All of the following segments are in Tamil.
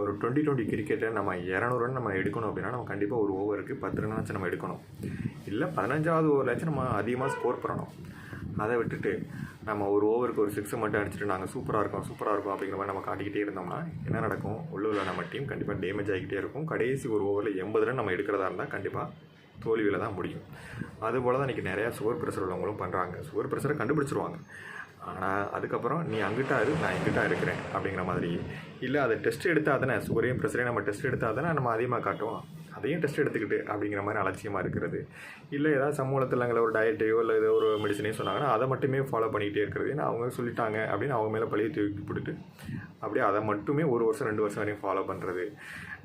ஒரு டுவெண்ட்டி டுவெண்ட்டி கிரிக்கெட்டை நம்ம இரநூறு ரன் நம்ம எடுக்கணும் அப்படின்னா நம்ம கண்டிப்பாக ஒரு ஓவருக்கு பத்து ரன்னாச்சும் நம்ம எடுக்கணும். இல்லை பதினஞ்சாவது ஓவர்லாச்சும் நம்ம அதிகமாக ஸ்கோர் பண்ணணும். அதை விட்டுட்டு நம்ம ஒரு ஓவருக்கு ஒரு சிக்ஸ் மட்டும் அடிச்சுட்டு நாங்கள் சூப்பராக இருக்கோம் சூப்பராக இருக்கும் அப்படிங்கிற மாதிரி நம்ம காட்டிக்கிட்டே இருந்தோம்னா என்ன நடக்கும்? உள்ள நம்ம டீம் கண்டிப்பாக டேமேஜ் ஆகிக்கிட்டே இருக்கும். கடைசி ஒரு ஓவரில் எண்பது ரன் நம்ம எடுக்கிறதா இருந்தால் கண்டிப்பாக தோல்வியில் தான் முடியும். அதுபோல் தான் இன்றைக்கி நிறையா சுகர் ப்ரெஷர் உள்ளவங்களும் பண்ணுறாங்க சுகர் ப்ரெஷரை கண்டுபிடிச்சிருவாங்க. ஆனால் அதுக்கப்புறம் நீ அங்கிட்டா இரு நான் எங்கிட்டா இருக்கிறேன் அப்படிங்கிற மாதிரி. இல்லை அதை டெஸ்ட் எடுத்தால் தானே சுகரையும் ப்ரெஷரையும் நம்ம டெஸ்ட் எடுத்தால் தானே நம்ம அதிகமாக காட்டுவோம். அதையும் டெஸ்ட் எடுத்துக்கிட்டு அப்படிங்கிற மாதிரி அலட்சியமாக இருக்கிறது. இல்லை ஏதாவது சமூகத்தில் ஒரு டயட்டையோ இல்லை ஏதோ ஒரு மெடிசனையோ சொன்னாங்கன்னா அதை மட்டுமே ஃபாலோ பண்ணிகிட்டே இருக்கிறது. ஏன்னா அவங்க சொல்லிட்டாங்க அப்படின்னு அவங்க மேலே பழைய தூக்கி போட்டுட்டு அப்படியே அதை மட்டுமே ஒரு வருஷம் ரெண்டு வருஷம் வரையும் ஃபாலோ பண்ணுறது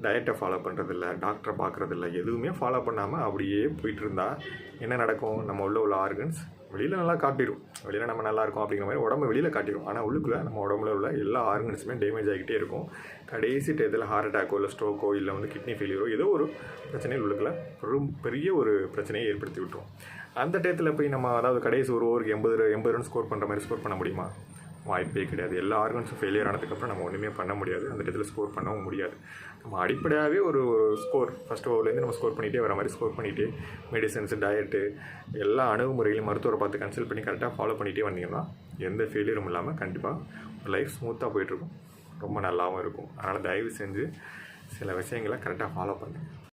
டயட்டை ஃபாலோ பண்ணுறதில்ல டாக்டரை பார்க்குறதில்ல எதுவுமே ஃபாலோ பண்ணாமல் அப்படியே போயிட்டு இருந்தால் என்ன நடக்கும்? நம்ம உள்ள உள்ள ஆர்கன்ஸ் வெளியில் நல்லா காட்டிடும் வெளியில் நம்ம நல்லா இருக்கும் அப்படிங்கிற மாதிரி உடம்பு வெளியில் காட்டிடும் ஆனால் உள்ளுக்குள்ளே நம்ம உடம்புல உள்ள எல்லா ஆர்கன்ஸுமே டேமேஜ் ஆகிக்கிட்டே இருக்கும். கடைசி டயத்தில் ஹார்ட் அட்டாக்கோ இல்லை ஸ்ட்ரோக்கோ இல்லை வந்து கிட்னி ஃபெயிலியரோ ஏதோ ஒரு பிரச்சனையில் உள்ளுக்குள்ள ஒரு பெரிய ஒரு பிரச்சனையை ஏற்படுத்தி விட்டுரும். அந்த டயத்தில் போய் நம்ம அதாவது கடைசி ஒரு ஓவருக்கு எண்பது எண்பது ரன் ஸ்கோர் பண்ணுற மாதிரி ஸ்கோர் பண்ண முடியுமா? வாய்ப்பே கிடையாது. எல்லா ஆர்கன்ஸும் ஃபெயிலியர் ஆனதுக்கப்புறம் நம்ம ஒன்றுமே பண்ண முடியாது. அந்த இடத்துல ஸ்கோர் பண்ணவும் முடியாது. நம்ம அடிப்படையாகவே ஒரு ஸ்கோர் ஃபஸ்ட் ஓவர்லேருந்து நம்ம ஸ்கோர் பண்ணிகிட்டே வர மாதிரி ஸ்கோர் பண்ணிகிட்டே மெடிசன்ஸ் டயட்டு எல்லா அணுகுமுறைகளையும் மருத்துவரை பார்த்து கன்சல்ட் பண்ணி கரெக்டாக ஃபாலோ பண்ணிகிட்டே வந்தீங்கன்னா எந்த ஃபெயிலியரும் இல்லாமல் கண்டிப்பாக லைஃப் ஸ்மூத்தாக போயிட்டுருக்கும் ரொம்ப நல்லாவும் இருக்கும். அதனால் தயவு செஞ்சு சில விஷயங்களை கரெக்டாக ஃபாலோ பண்ணுங்கள்